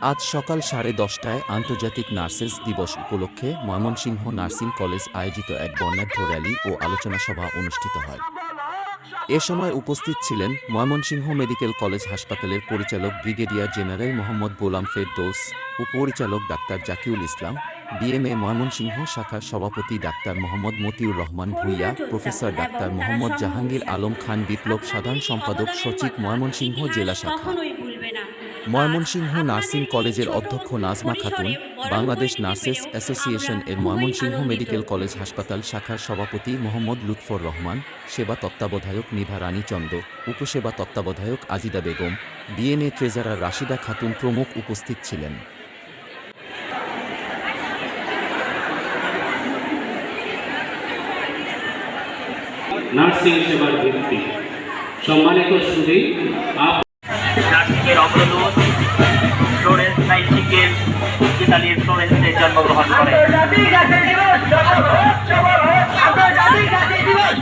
আজ সকাল সাড়ে দশটায় আন্তর্জাতিক নার্সেস দিবস উপলক্ষে ময়মনসিংহ নার্সিং কলেজ আয়োজিত এক বর্ণাঢ্য র্যালি ও আলোচনা সভা অনুষ্ঠিত হয়। এ সময় উপস্থিত ছিলেন ময়মনসিংহ মেডিকেল কলেজ হাসপাতালের পরিচালক ব্রিগেডিয়ার জেনারেল মোহাম্মদ গোলাম ফেরদোস ও পরিচালক ডাক্তার জাকিউল ইসলাম বিএমএ ময়মনসিংহ শাখার সভাপতি ডাক্তার মোহাম্মদ মতিউর রহমান ভুইয়া প্রফেসর ডাক্তার মোহাম্মদ জাহাঙ্গীর আলম খান বিপ্লব সাধারণ সম্পাদক সচিব ময়মনসিংহ জেলা শাখা। ময়মনসিংহ নার্সিং কলেজের অধ্যক্ষ নাজমা খাতুন বাংলাদেশ নার্সেস অ্যাসোসিয়েশন এর ময়মনসিংহ মেডিকেল কলেজ হাসপাতাল শাখার সভাপতি মোহাম্মদ লুৎফর রহমান সেবা তত্ত্বাবধায়ক নিভা রানী চন্দ উপসেবা তত্ত্বাবধায়ক আজিদা বেগম বিএনএ ট্রেজারার রাশিদা খাতুন প্রমুখ উপস্থিত ছিলেন। নার্সিং সেবার ভিত্তি। সম্মানিত সুদী আপ নার্সিংয়ের অগ্রদূত ফ্লোরেন্স নাইটিঙ্গেল ইতালির ফ্লোরেন্সে জন্মগ্রহণ করেন। দিবস